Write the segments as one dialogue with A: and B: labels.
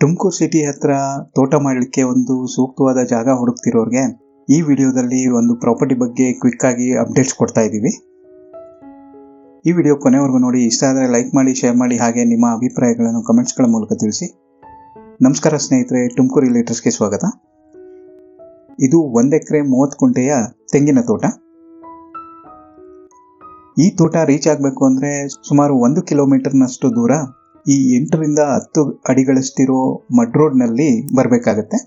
A: Tumakuru city ಹತ್ರ ತೋಟ ಮಾಡಲಿಕ್ಕೆ ಒಂದು ಸೂಕ್ತವಾದ ಜಾಗ ಹುಡುಕ್ತಿರೋರಿಗೆ ಈ ವಿಡಿಯೋದಲ್ಲಿ ಒಂದು ಪ್ರಾಪರ್ಟಿ ಬಗ್ಗೆ ಕ್ವಿಕ್ ಆಗಿ ಅಪ್ಡೇಟ್ಸ್ ಕೊಡ್ತಾ ಇದ್ದೀವಿ. ಈ ವಿಡಿಯೋ ಕೊನೆವರೆಗೂ ನೋಡಿ, ಇಷ್ಟ ಆದರೆ ಲೈಕ್ ಮಾಡಿ ಶೇರ್ ಮಾಡಿ, ಹಾಗೆ ನಿಮ್ಮ ಅಭಿಪ್ರಾಯಗಳನ್ನು ಕಮೆಂಟ್ಸ್ಗಳ ಮೂಲಕ ತಿಳಿಸಿ. ನಮಸ್ಕಾರ ಸ್ನೇಹಿತರೆ, ತುಮಕೂರು ರಿಲೇಟರ್ಸ್ಗೆ ಸ್ವಾಗತ. ಇದು ಒಂದು ಎಕರೆ ಮೂವತ್ತು ಕುಂಟೆಯ ತೆಂಗಿನ ತೋಟ. ಈ ತೋಟ ರೀಚ್ ಆಗಬೇಕು ಅಂದರೆ ಸುಮಾರು ಒಂದು ಕಿಲೋಮೀಟರ್ನಷ್ಟು ದೂರ ಈ ಎಂಟರಿಂದ ಹತ್ತು ಅಡಿಗಳಷ್ಟಿರೋ ಮಡ್ ರೋಡ್ನಲ್ಲಿ ಬರಬೇಕಾಗತ್ತೆ.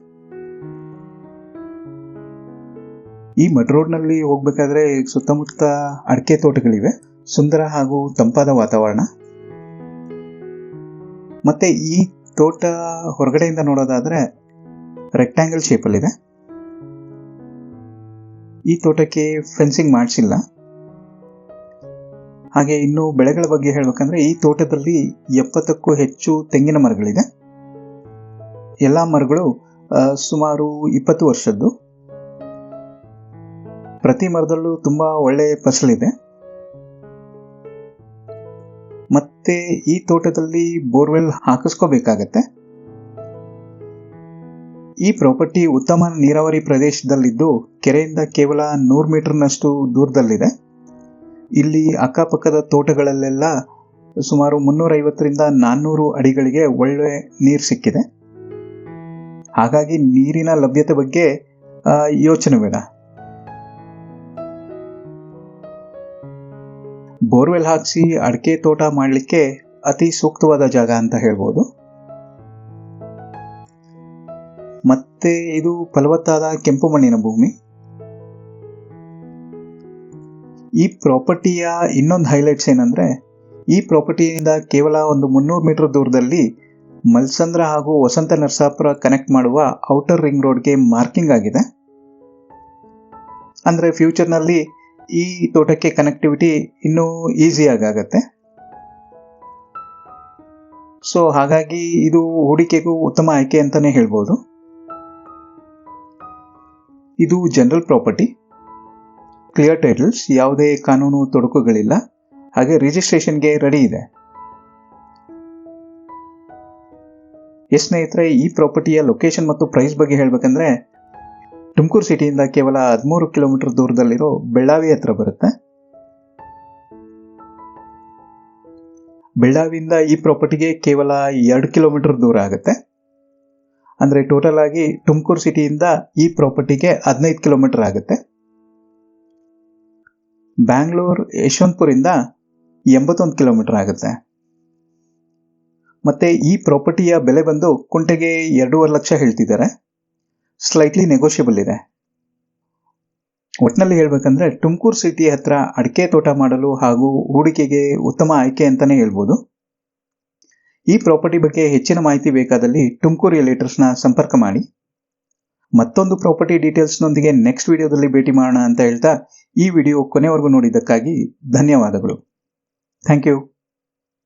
A: ಈ ಮಡ್ ರೋಡ್ನಲ್ಲಿ ಹೋಗ್ಬೇಕಾದ್ರೆ ಸುತ್ತಮುತ್ತ ಅಡಿಕೆ ತೋಟಗಳಿವೆ, ಸುಂದರ ಹಾಗೂ ತಂಪಾದ ವಾತಾವರಣ. ಮತ್ತೆ ಈ ತೋಟ ಹೊರಗಡೆಯಿಂದ ನೋಡೋದಾದ್ರೆ ರೆಕ್ಟ್ಯಾಂಗಲ್ ಶೇಪಲ್ಲಿದೆ ಈ ತೋಟಕ್ಕೆ ಫೆನ್ಸಿಂಗ್ ಮಾಡಿಸಿಲ್ಲ. ಹಾಗೆ ಇನ್ನು ಬೆಳೆಗಳ ಬಗ್ಗೆ ಹೇಳಬೇಕಂದ್ರೆ ಈ ತೋಟದಲ್ಲಿ ಎಪ್ಪತ್ತಕ್ಕೂ ಹೆಚ್ಚು ತೆಂಗಿನ ಮರಗಳಿದೆ. ಎಲ್ಲ ಮರಗಳು ಸುಮಾರು ಇಪ್ಪತ್ತು ವರ್ಷದ್ದು. ಪ್ರತಿ ಮರದಲ್ಲೂ ತುಂಬಾ ಒಳ್ಳೆ ಫಸಲಿದೆ. ಮತ್ತೆ ಈ ತೋಟದಲ್ಲಿ ಬೋರ್ವೆಲ್ ಹಾಕಿಸ್ಕೋಬೇಕಾಗತ್ತೆ. ಈ ಪ್ರಾಪರ್ಟಿ ಉತ್ತಮ ನೀರಾವರಿ ಪ್ರದೇಶದಲ್ಲಿದ್ದು, ಕೆರೆಯಿಂದ ಕೇವಲ ನೂರು ಮೀಟರ್ನಷ್ಟು ದೂರದಲ್ಲಿದೆ. ಇಲ್ಲಿ ಅಕ್ಕಪಕ್ಕದ ತೋಟಗಳಲ್ಲೆಲ್ಲ ಸುಮಾರು ಮುನ್ನೂರೈವತ್ತರಿಂದ ನಾನ್ನೂರು ಅಡಿಗಳಿಗೆ ಒಳ್ಳೆ ನೀರು ಸಿಕ್ಕಿದೆ. ಹಾಗಾಗಿ ನೀರಿನ ಲಭ್ಯತೆ ಬಗ್ಗೆ ಯೋಚನೆ ಬೇಡ. ಬೋರ್ವೆಲ್ ಹಾಕಿಸಿ ಅಡಿಕೆ ತೋಟ ಮಾಡಲಿಕ್ಕೆ ಅತಿ ಸೂಕ್ತವಾದ ಜಾಗ ಅಂತ ಹೇಳ್ಬೋದು. ಮತ್ತೆ ಇದು ಫಲವತ್ತಾದ ಕೆಂಪು ಮಣ್ಣಿನ ಭೂಮಿ. ಈ ಪ್ರಾಪರ್ಟಿಯ ಇನ್ನೊಂದು ಹೈಲೈಟ್ಸ್ ಏನಂದ್ರೆ, ಈ ಪ್ರಾಪರ್ಟಿಯಿಂದ ಕೇವಲ ಒಂದು ಮುನ್ನೂರು ಮೀಟರ್ ದೂರದಲ್ಲಿ ಮಲ್ಸಂದ್ರ ಹಾಗೂ ವಸಂತ ನರಸಾಪುರ ಕನೆಕ್ಟ್ ಮಾಡುವ ಔಟರ್ ರಿಂಗ್ ರೋಡ್ಗೆ ಮಾರ್ಕಿಂಗ್ ಆಗಿದೆ. ಅಂದ್ರೆ ಫ್ಯೂಚರ್ನಲ್ಲಿ ಈ ತೋಟಕ್ಕೆ ಕನೆಕ್ಟಿವಿಟಿ ಇನ್ನೂ ಈಸಿಯಾಗಿ ಆಗತ್ತೆ ಸೊ ಹಾಗಾಗಿ ಇದು ಹೂಡಿಕೆಗೂ ಉತ್ತಮ ಆಯ್ಕೆ ಅಂತಾನೆ ಹೇಳ್ಬೋದು. ಇದು ಜನರಲ್ ಪ್ರಾಪರ್ಟಿ ಕ್ಲಿಯರ್ ಟೈಟಲ್ಸ್ ಯಾವುದೇ ಕಾನೂನು ತೊಡಕುಗಳಿಲ್ಲ. ಹಾಗೆ ರಿಜಿಸ್ಟ್ರೇಷನ್ಗೆ ರೆಡಿ ಇದೆ. ಎಸ್ ಸ್ನೇಹಿತರೆ, ಈ ಪ್ರಾಪರ್ಟಿಯ ಲೊಕೇಶನ್ ಮತ್ತು ಪ್ರೈಸ್ ಬಗ್ಗೆ ಹೇಳಬೇಕಂದ್ರೆ, ತುಮಕೂರು ಸಿಟಿಯಿಂದ ಕೇವಲ ಹದಿಮೂರು ಕಿಲೋಮೀಟರ್ ದೂರದಲ್ಲಿರೋ ಬೆಳ್ಳಾವಿ ಹತ್ರ ಬರುತ್ತೆ. ಬೆಳ್ಳಾವಿಯಿಂದ ಈ ಪ್ರಾಪರ್ಟಿಗೆ ಕೇವಲ ಎರಡು ಕಿಲೋಮೀಟರ್ ದೂರ ಆಗುತ್ತೆ. ಅಂದರೆ ಟೋಟಲ್ ಆಗಿ ತುಮಕೂರು ಸಿಟಿಯಿಂದ ಈ ಪ್ರಾಪರ್ಟಿಗೆ ಹದಿನೈದು ಕಿಲೋಮೀಟರ್ ಆಗುತ್ತೆ. ಬ್ಯಾಂಗ್ಳೂರ್ ಯಶವಂತಪುರಿಂದ ಎಂಬತ್ತೊಂದು ಕಿಲೋಮೀಟರ್ ಆಗುತ್ತೆ. ಮತ್ತೆ ಈ ಪ್ರಾಪರ್ಟಿಯ ಬೆಲೆ ಬಂದು ಕುಂಟೆಗೆ ಎರಡೂವರೆ ಲಕ್ಷ ಹೇಳ್ತಿದ್ದಾರೆ. ಸ್ಲೈಟ್ಲಿ ನೆಗೋಷಿಯಬಲ್ ಇದೆ. ಒಟ್ಟಿನಲ್ಲಿ ಹೇಳ್ಬೇಕಂದ್ರೆ ತುಮಕೂರು ಸಿಟಿ ಹತ್ರ ಅಡಿಕೆ ತೋಟ ಮಾಡಲು ಹಾಗೂ ಹೂಡಿಕೆಗೆ ಉತ್ತಮ ಆಯ್ಕೆ ಅಂತಾನೆ ಹೇಳ್ಬೋದು. ಈ ಪ್ರಾಪರ್ಟಿ ಬಗ್ಗೆ ಹೆಚ್ಚಿನ ಮಾಹಿತಿ ಬೇಕಾದಲ್ಲಿ ತುಮಕೂರು ರಿಲೇಟರ್ಸ್ನ ಸಂಪರ್ಕ ಮಾಡಿ. ಮತ್ತೊಂದು ಪ್ರಾಪರ್ಟಿ ಡೀಟೇಲ್ಸ್ನೊಂದಿಗೆ ನೆಕ್ಸ್ಟ್ ವಿಡಿಯೋದಲ್ಲಿ ಭೇಟಿ ಮಾಡೋಣ ಅಂತ ಹೇಳ್ತಾ ಈ ವಿಡಿಯೋ ಕೊನೆವರೆಗೂ ನೋಡಿದ್ದಕ್ಕಾಗಿ ಧನ್ಯವಾದಗಳು. Thank you